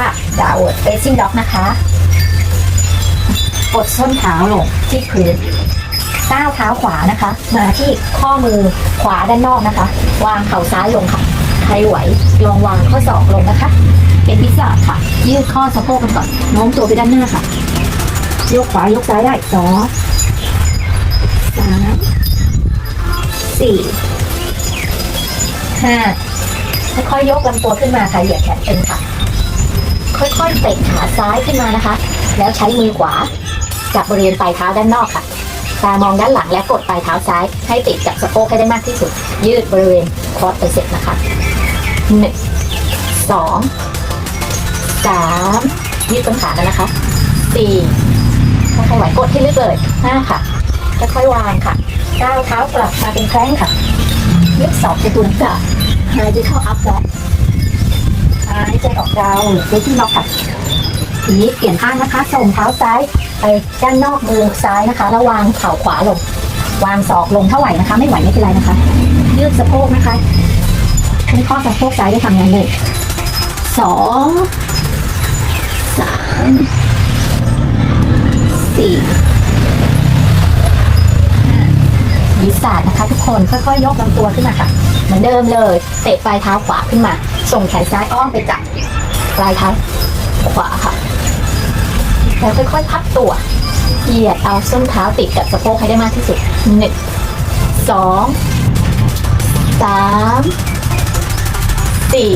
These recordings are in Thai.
ค่ะดาวเฟซซิ่งด็อกนะคะ กดส้นเท้าลงที่พื้นก้าวเท้าขวานะคะ มาที่ข้อมือขวาด้านนอกนะคะ วางเข่าซ้ายลงค่ะ ใครไหวลองวางข้อศอกลงนะคะ เป็นพิศาค่ะ ยืดข้อสะโพกกันก่อนโน้มตัวไปด้านหน้าค่ะ ยกขวายกซ้ายได้สองสามสี่ห้าค่อยยกลำตัวขึ้นมาค่ะเหยียดแขนตึงค่ะ ค่อยๆเตะขาซ้ายขึ้นมานะคะ แล้วใช้มือขวา จับบริเวณปลายเท้าด้านนอกค่ะ ตามองด้านหลังและกดปลายเท้าซ้าย ให้ติดกับสะโพกให้ได้มากที่สุด ยืดบริเวณคอร์ดไปเสร็จนะคะหนึ่งสองสามยืดต้นขากันนะคะสี่ค่อยๆไหวกดที่ลึกเลยห้าค่ะค่อยๆวางค่ะก้าวเท้ากลับมาเป็นแคร้งค่ะยกสองจะตุนกะหายใจเข้าอัพแล้ว หายใจออกดาวเวที่ล็อกค่ะทีนี้เปลี่ยนข้างนะคะส่งเท้าซ้ายไปด้านนอกมือซ้ายนะคะแล้ววางเข่าขวาลง วางศอกลงเท่าไหร่นะคะ ไม่ไหวไม่เป็นไรนะคะ ยืดสะโพกนะคะให้ข้อสะโพกซ้ายได้ทำงานเลยสองสามสี่ห้าวิสาดนะคะ ทุกคนค่อยๆยกลำตัวขึ้นมาค่ะ เหมือนเดิมเลย เตะปลายเท้าขวาขึ้นมา ส่งแขนซ้ายอ้อมไปจับปลายเท้าขวาค่ะ แล้วค่อยๆพับตัว เหยียดเอาส้นเท้าติดกับสะโพกให้ได้มากที่สุดหนึ่งสองสามสี่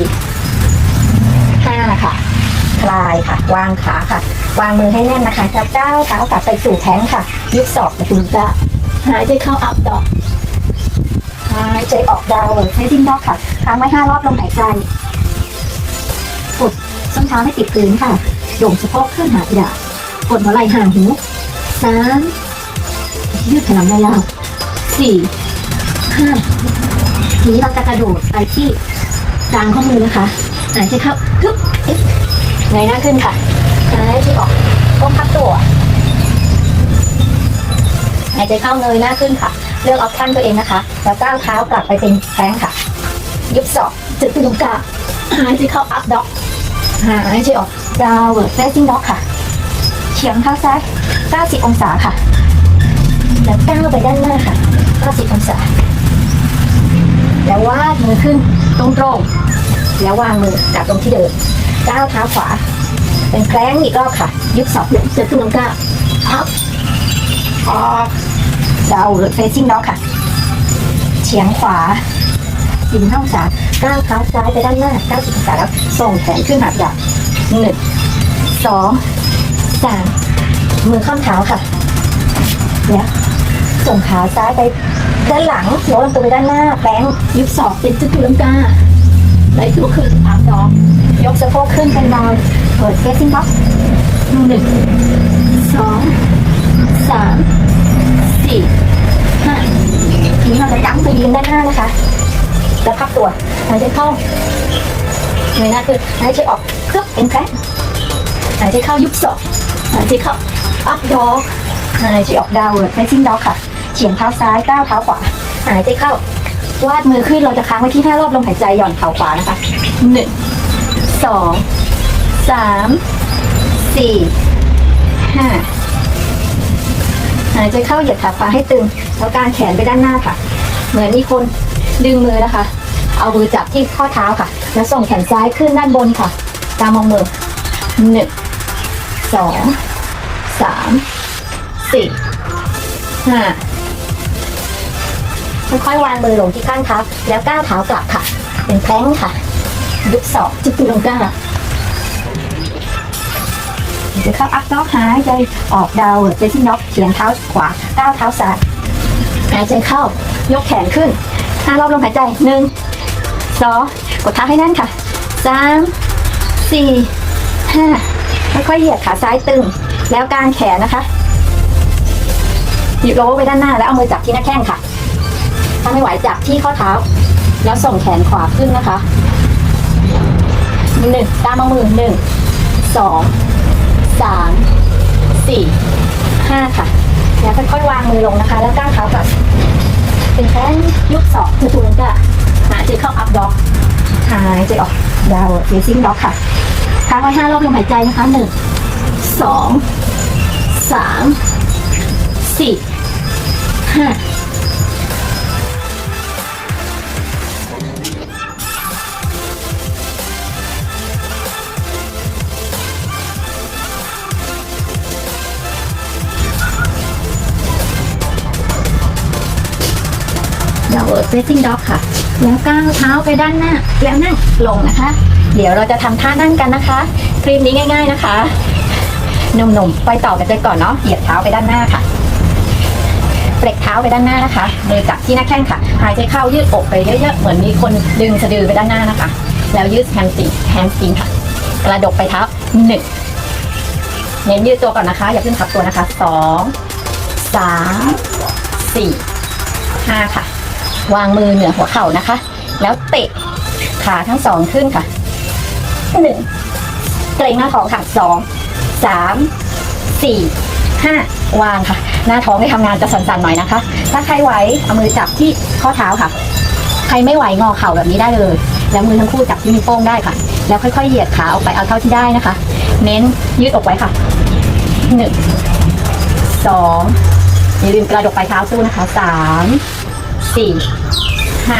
ห้าค่ะ คลายค่ะ วางขาค่ะ วางมือให้แน่นนะคะแล้วก้าวเท้ากลับไปสู่แท้งค่ะยึดศอกประตูจ้าหายใจเข้าอัพดอกหายใจออกดาวเลยให้ดิ้นดอกค่ะค้างไว้ห้ารอบลมหายใจ ส้นเท้าให้ติดพื้นค่ะโด่งสะโพกขึ้นหาอีดากดหัวไหล่ห่างหูสามยืดแขนยาวๆสี่ห้าทีนี้เราจะกระโดดไปที่กลางข้อมือนะคะหายใจเข้าฮึบเอ๊ะเงยหน้าขึ้นค่ะหายใจออกก้มพับตัวหายใจเข้าเงยหน้าขึ้นค่ะ เลือกออปชั่นตัวเองนะคะ แล้วก้าวเท้ากลับไปเป็นแข้งค่ะ ยุบศอกจุดตรงกลางหายใจเข้าอัพด็อก หายใจออกดาวเวิร์ดเฟซซิ่งด็อกค่ะเฉียงเท้าซ้าย 90 องศาค่ะ แล้วก้าวไปด้านหน้าค่ะ 90 องศา แล้ววาดมือขึ้นตรงๆ แล้ววางมือจับตรงที่เดิม ก้าวเท้าขวา เป็นแคล้งอีกรอบค่ะยุบศอกเสือขึ้นลงก้าวอัพออกดาวเวิร์ดเฟซซิ่งด็อกค่ะ เฉียงขวา 45องศาก้าวเท้าซ้ายไปด้านหน้า90องศาแล้วส่งแขนขึ้นหาดาบหนึ่งสองสามมือข้ามเท้าค่ะแล้วส่งขาซ้ายไปด้านหลังโน้มตัวไปด้านหน้าแบงยุบศอกเป็นจุดลังกาไหลตัวขึ้นอัพดอกยกสะโพกขึ้นเป็นดาวเปิดเฟซซิ่งบ็อกหนึ่งสองสามสี่ห้าทีนี้เราจะยั้งไปยืนด้านหน้านะคะ แล้วพับตัวหายใจเข้าเงยหน้าขึ้นหายใจออกเครือบเป็นแครหายใจเข้ายุบศอกหายใจเข้าอัพดอกหายใจออกดาวเวิร์ดไม่ซิ่งดอกค่ะเฉียงเท้าซ้ายก้าวเท้าขวาหายใจเข้าวาดมือขึ้นเราจะค้างไว้ที่ห้ารอบลมหายใจหย่อนเข่าขวานะคะหนึ่งสองสามสี่ห้าหายใจเข้าเหยียดขาขวาให้ตึงแล้วการแขนไปด้านหน้าค่ะ เหมือนมีคนดึงมือนะคะ เอามือจับที่ข้อเท้าค่ะ แล้วส่งแขนซ้ายขึ้นด้านบนค่ะ ตามมองมือหนึ่งสองสามสี่ห้าค่อยๆวางมือลงที่ข้างเท้าแล้วก้าวเท้ากลับค่ะ เป็นแพลงค่ะยุบศอกจุดตุลงก้าจะเข้าอัพน็อกหายใจออกดาวเจสซี่น็อกเฉียงเท้าขวาก้าวเท้าซ้ายหายใจเข้ายกแขนขึ้นห้ารอบลมหายใจหนึ่ง สองกดเท้าให้แน่นค่ะสามสี่ห้าค่อยๆเหยียดขาซ้ายตึง แล้วกางแขนนะคะหยิบโลไปด้านหน้าแล้วเอามือจับที่หน้าแข้งค่ะ ถ้าไม่ไหวจับที่ข้อเท้า แล้วส่งแขนขวาขึ้นนะคะหนึ่งตามเอามือหนึ่งสองสามสี่ห้าค่ะ แล้วค่อยๆวางมือลงนะคะ แล้วก้าวเท้ากลับเป็นแค่ยุบสองคือตัวก็หายใจ เฟซิ่งด็อกค่ะค้างไว้ห้ารอบลมหายใจนะคะหนึ่งสองสามสี่ห้าดาวเวิร์ดเฟซซิ่งด็อกค่ะ แล้วก้าวเท้าไปด้านหน้า แล้วนั่งลงนะคะ เดี๋ยวเราจะทำท่านั่งกันนะคะคลิปนี้ง่าย ๆนะคะหนุ่มๆไปต่อกันเลยก่อนเนาะเหยียดเท้าไปด้านหน้าค่ะเปลกเท้าไปด้านหน้านะคะมือจับที่หน้าแข้งค่ะ หายใจเข้ายืดอกไปเยอะๆเหมือนมีคนดึงสะดือไปด้านหน้านะคะ แล้วยืดแฮมสติแฮมสติงค่ะ กระดกไปท้าหนึ่งเน้นยืดตัวก่อนนะคะ อย่าเพิ่งขับตัวนะคะสองสามสี่ห้าค่ะ วางมือเหนือหัวเข่านะคะ แล้วเตะขาทั้งสองขึ้นค่ะ หนึ่งเกรงหน้าท้องค่ะสองสามสี่ห้าวางค่ะ หน้าท้องได้ทำงานจะสั่นๆหน่อยนะคะ ถ้าใครไหวเอามือจับที่ข้อเท้าค่ะ ใครไม่ไหวงอเข่าแบบนี้ได้เลย แล้วมือทั้งคู่จับที่นิ้วโป้งได้ค่ะ แล้วค่อยๆเหยียดขาออกไปเอาเท่าที่ได้นะคะ เน้นยืดอกไว้ค่ะหนึ่งสองอย่าลืมกระดกปลายเท้าสู้นะคะสามสี่ห้า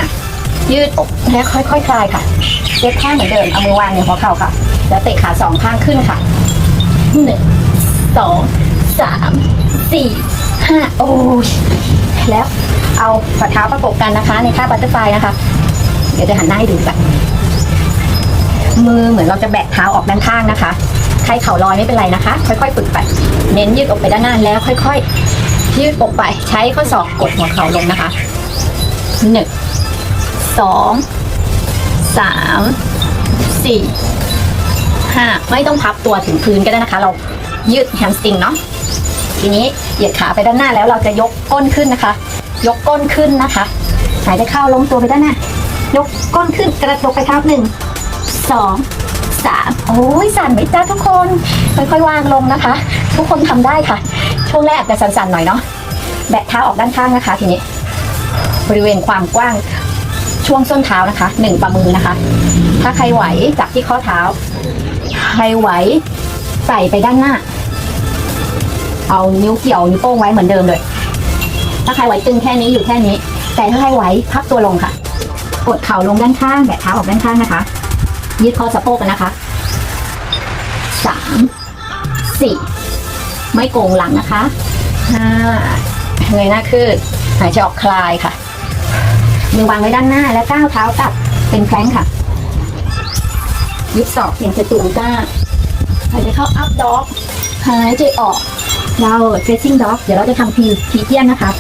ยืดอกและค่อยๆคคลายค่ะ เช็ดท่าเหมือนเดิม เอามือวางในหัวเข่าค่ะ แล้วเตะขาสองข้างขึ้นค่ะหนึ่งสองสามสี่ห้าโอ้ยแล้วเอาฝ่าเท้าประกบกันนะคะ ในท่าบัตเตอร์ไฟลายนะคะ เดี๋ยวจะหันหน้าให้ดูกันมือเหมือนเราจะแบกเท้าออกด้านข้างนะคะใครเข่าลอยไม่เป็นไรนะคะ ค่อยๆฝึกไป เน้นยืดอกไปด้านหน้าแล้ว ค่อยๆ ยืดอกไปใช้ข้อศอกกดหัวเข่าลงนะคะหนึ่งสอง สามสี่ห้าไม่ต้องพับตัวถึงพื้นก็ได้นะคะ เรายืดแฮมสตริงเนาะทีนี้เหยียดขาไปด้านหน้าแล้วเราจะยกก้นขึ้นนะคะ ยกก้นขึ้นนะคะหายใจเข้าลงตัวไปด้านหน้า ยกก้นขึ้นกระดกไปเท้าหนึ่งสองสามโอ้ยสั่นไหมจ้าทุกคนค่อยๆวางลงนะคะ ทุกคนทำได้ค่ะ ช่วงแรกจจะสั่นๆหน่อยเนาะแบะเท้าออกด้านข้างนะคะ ทีนี้ บริเวณความกว้าง ช่วงส้นเท้านะคะหนึ่งฝ่ามือนะคะ ถ้าใครไหวจับที่ข้อเท้า ใครไหวใส่ไปด้านหน้า เอานิ้วเกี่ยวนิ้วโป้งไว้เหมือนเดิมเลย ถ้าใครไหวตึงแค่นี้อยู่แค่นี้ แต่ถ้าใครไหวพับตัวลงค่ะ กดเข่าลงด้านข้างแบะเท้าออกด้านข้างนะคะยืดคอสะโพกกันนะคะสามสี่ไม่โกงหลังนะคะห้าเงยหน้าขึ้นหายใจออกคลายค่ะ มือวางไว้ด้านหน้าแล้วก้าวเท้ากลับเป็นแพลงค่ะยึดศอกเพียงจะตูงก้าหายใจเข้าอัพด็อกหายใจออกเราเฟซซิ่งด็อกเดี๋ยวเราจะทำพีพีเทียนนะคะ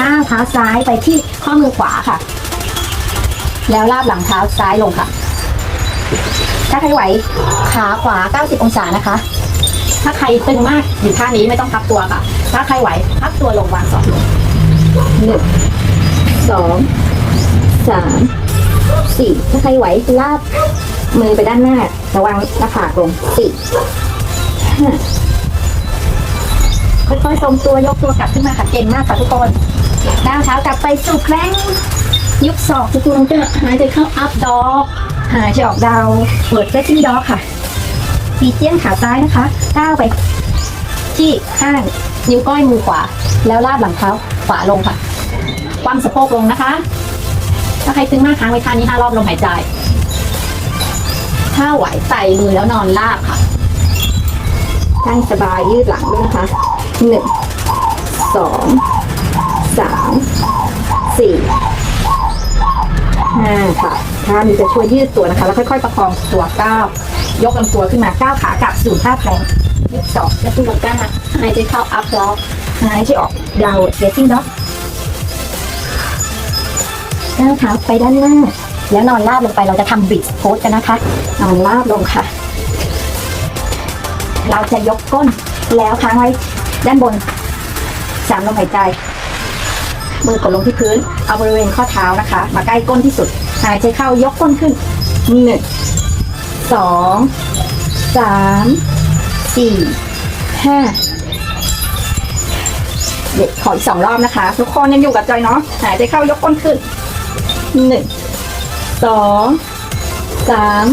ก้าวเท้าซ้ายไปที่ข้อมือขวาค่ะ แล้วลาบหลังเท้าซ้ายลงค่ะ ถ้าใครไหวขาขวา 90 องศานะคะ ถ้าใครตึงมากอยู่ท่านี้ไม่ต้องพับตัวค่ะ ถ้าใครไหวพับตัวลงวางสองลงหนึ่ง สองสามสี่ถ้าใครไหวลาบมือไปด้านหน้า ระวังหน้าผากลงสี่ห้าค่อยๆทรงตัวยกตัวกลับขึ้นมาค่ะเก่งมากค่ะทุกคนก้าวเท้ากลับไปสู่แคล้งยุบศอกทุกคนจะหายใจเข้าอัพดอกหายใจออกดาวเปิดเฟซซิ่งดอกค่ะปีเจียนขาซ้ายนะคะก้าวไปที่ข้างนิ้วก้อยมือขวา แล้วลาดหลังเท้าขวาลงค่ะ คว่ำสะโพกลงนะคะ ถ้าใครตึงมากค้างไว้ท่านี้ห้ารอบลมหายใจ ถ้าไหวใส่มือแล้วนอนลาบค่ะนั่งสบายยืดหลังด้วยนะคะหนึ่งสองสามสี่ห้าค่ะท่านี้จะช่วยยืดตัวนะคะ แล้วค่อยๆประคองตัวก้าวยกลำตัวขึ้นมาก้าวขากลับสู่ท่าแพลงยืดศอกและตัวก้าหายใจเข้าอัพด็อกหายใจออกดาวเฟซซิ่งด็อก ก้าวเท้าไปด้านหน้า แล้วนอนราบลงไปเราจะทำบิดโพสกันนะคะ นอนราบลงค่ะ เราจะยกก้นแล้วค้างไว้ด้านบนสามลมหายใจ มือกดลงที่พื้น เอาบริเวณข้อเท้านะคะ มาใกล้ก้นที่สุด หายใจเข้ายกก้นขึ้นหนึ่งสองสามสี่ห้าเด็กขออีกสองรอบนะคะ ทุกคนยังอยู่กับจอยเนาะหายใจเข้ายกก้นขึ้น หนึ่งสองสาม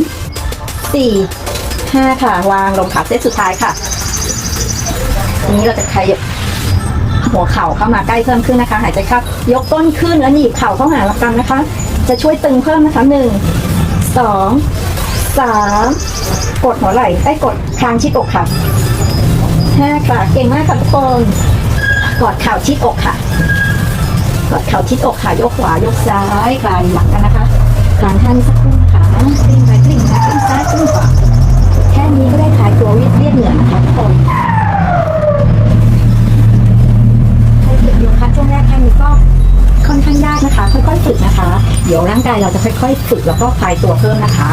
สี่ห้าค่ะ วางลงค่ะเซตสุดท้ายค่ะทีนี้เราจะขยับหัวเข่าเข้ามาใกล้เพิ่มขึ้นนะคะ หายใจเข้ายกต้นขึ้นแล้วหนีบเข่าเข้าหาลักกันนะคะ จะช่วยตึงเพิ่มนะคะหนึ่งสองสามกดหัวไหล่ได้กดคางชิดอกค่ะห้าค่ะ เก่งมากค่ะทุกคนกอดเข่าชิดอกค่ะ กดเข่าชิดอกค่ะยกขวายกซ้ายกลางหลังกันนะคะกลางท่านี้สักครู่นะคะกลิ้งไปกลิ้งมากลิ้งซ้ายกลิ้งขวาแค่นี้ก็ได้คลายตัวเรียดเรียดเหนื่อยนะคะทุกคนใครฝึกโยคะช่วงแรกแค่นี้ก็ค่อนข้างยากนะคะ ค่อยๆฝึกนะคะ เดี๋ยวร่างกายเราจะค่อยๆฝึกแล้วก็คลายตัวเพิ่มนะคะ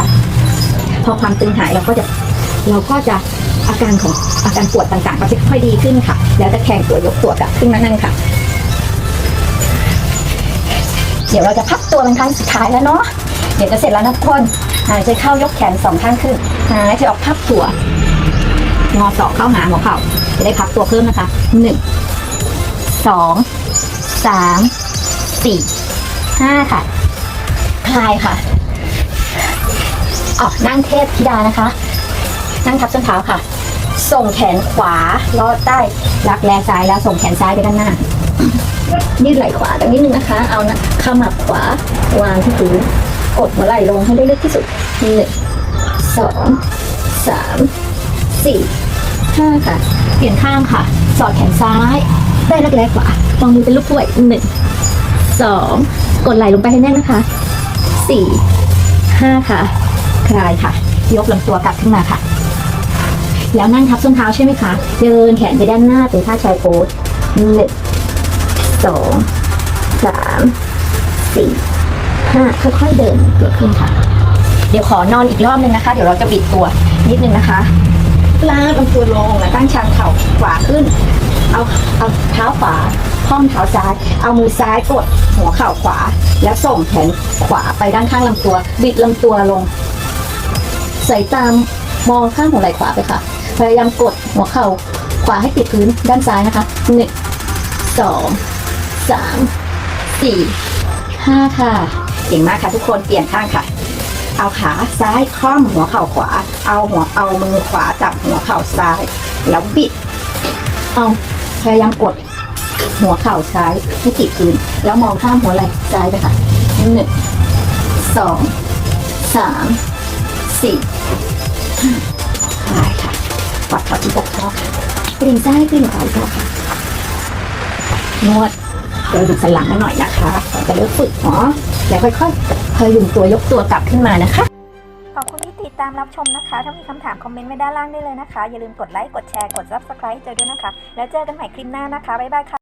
พอความตึงหายเราก็จะเราก็จะอาการของอาการปวดต่างๆ ก็จะค่อยๆดีขึ้นค่ะ แล้วจะแข่งตัวยกตัวกลับขึ้นมานั่งค่ะ เดี๋ยวเราจะพับตัวเป็นครั้งสุดท้ายแล้วเนาะ เดี๋ยวจะเสร็จแล้วนะทุกคนหายใจเข้ายกแขนสองข้างขึ้นหายใจออกพับตัว งอศอกเข้าหาหัวเข่า จะได้พับตัวเพิ่มนะคะหนึ่งสองสามสี่ห้าค่ะคลายค่ะออกนั่งเทพธิดานะคะ นั่งทับส้นเท้าค่ะ ส่งแขนขวาลอดใต้รักแร้ซ้ายแล้วส่งแขนซ้ายไปด้านหน้า ยืดไหล่ขวาตรงนี้นึงนะคะ เอานะขมับขวาวางที่พื้นกดหัวไหล่ลงให้ได้เลึกที่สุดหนึ่งสองสามสี่ห้าค่ะ เปลี่ยนข้างค่ะ สอดแขนซ้าย ได้รักแร้ขวาวางมือเป็นลูกกล้วยหนึ่งสองกดไหล่ลงไปให้แน่นนะคะสี่ห้าค่ะ คลายค่ะ ยกลำตัวกลับขึ้นมาค่ะ แล้วนั่งทับส้นเท้าใช่ไหมคะ เดินแขนไปด้านหน้าเป็นท่าชายโอ๊ตหนึ่ง สองสามสี่ห้าค่อยๆเดินตัวขึ้นค่ะ เดี๋ยวขอนอนอีกรอบนึงนะคะ เดี๋ยวเราจะบิดตัวนิดนึงนะคะลากลำตัวลงแล้วตั้งชันเข่าขวาขึ้น เอาเอาเท้าขวาข้อมเท้าซ้าย เอามือซ้ายกดหัวเข่าขวา แล้วส่งแขนขวาไปด้านข้างลำตัว บิดลำตัวลงใส่ตามมองข้างหัวไหล่ขวาไปค่ะ พยายามกดหัวเข่าขวาให้ติดพื้นด้านซ้ายนะคะหนึ่งสอง สามสี่ห้าค่ะ เก่งมากค่ะทุกคนเปลี่ยนข้างค่ะ เอาขาซ้ายคล่อมหัวเข่าขวา เอาหัวเอามือขวาจับหัวเข่าซ้าย แล้วบิด เอาพยายามกด หัวเข่าซ้ายให้ติดพื้นแล้วมองข้ามหัวไหล่ซ้ายไปค่ะหนึ่งสองสามสี่ห้าคลายค่ะปัดเข่าที่ปกท้องค่ะกลิ่งซ้ายกลิ่งขวาอีกรอบค่ะนวด กระดูกสันหลังกันหน่อยนะคะก่อนจะเริ่มฝึกเนาะแล้วค่อยๆพยุงตัวยกตัวกลับขึ้นมานะคะขอบคุณที่ติดตามรับชมนะคะ ถ้ามีคำถามคอมเมนต์ไว้ด้านล่างได้เลยนะคะ อย่าลืมกดไลค์ กดแชร์ กด subscribe เจอด้วยนะคะ แล้วเจอกันใหม่คลิปหน้านะคะ บ๊ายบายค่ะ